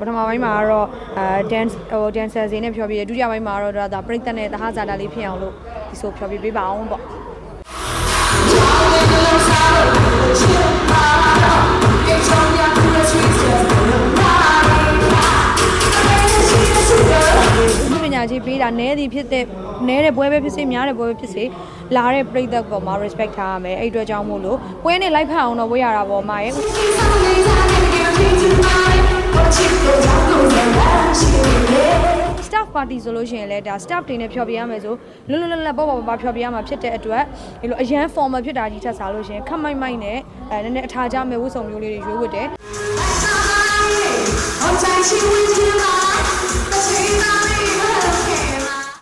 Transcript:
ပိုင်းမှာကတော့အဲ dance ဟို dancer တွေနဲ့ဖျော်ပြတယ်ဒုတိယပိုင်းမှာတော့ဒါပရိသတ်နဲ့တဟဇာတာလေးဖြစ်အောင်လို့ဒီဆိုဖျော်ပြပေးပါအောင်ပေါ့ဒီပညာကြီးပေးတာနဲသည်ဖြစ်တဲ့နဲတဲ့ပွဲပဲဖြစ်စေများတဲ့ပွဲပဲဖြစ်စေလာတဲ့ပြိသက်ပေါ်မှာ respect ထားရမယ်အဲ့အတွက်ကြောင့်မို့လို့ပွဲနဲ့လိုက်ဖက်အောင်တော့ဝေးရတာပေါ့မာရဲ့ staff party ဆိုလို့ရှိရင်လည်းဒါ staff တွေနဲ့ဖျော်ပြရမယ်ဆိုလွတ်လွတ်လပ်လပ်ပေါ့ပေါ့ပါဖျော်ပြရမှာဖြစ်တဲ့အတွက်ဒီလိုအရန် formal ဖြစ်တာကြီးထက်စားလို့ရှိရင်ခက်မိုက်မိုက်နဲ့အဲနည်းနည်းအထာကြမဲ့ဝတ်စုံမျိုးလေးတွေရွေးဝတ်တယ်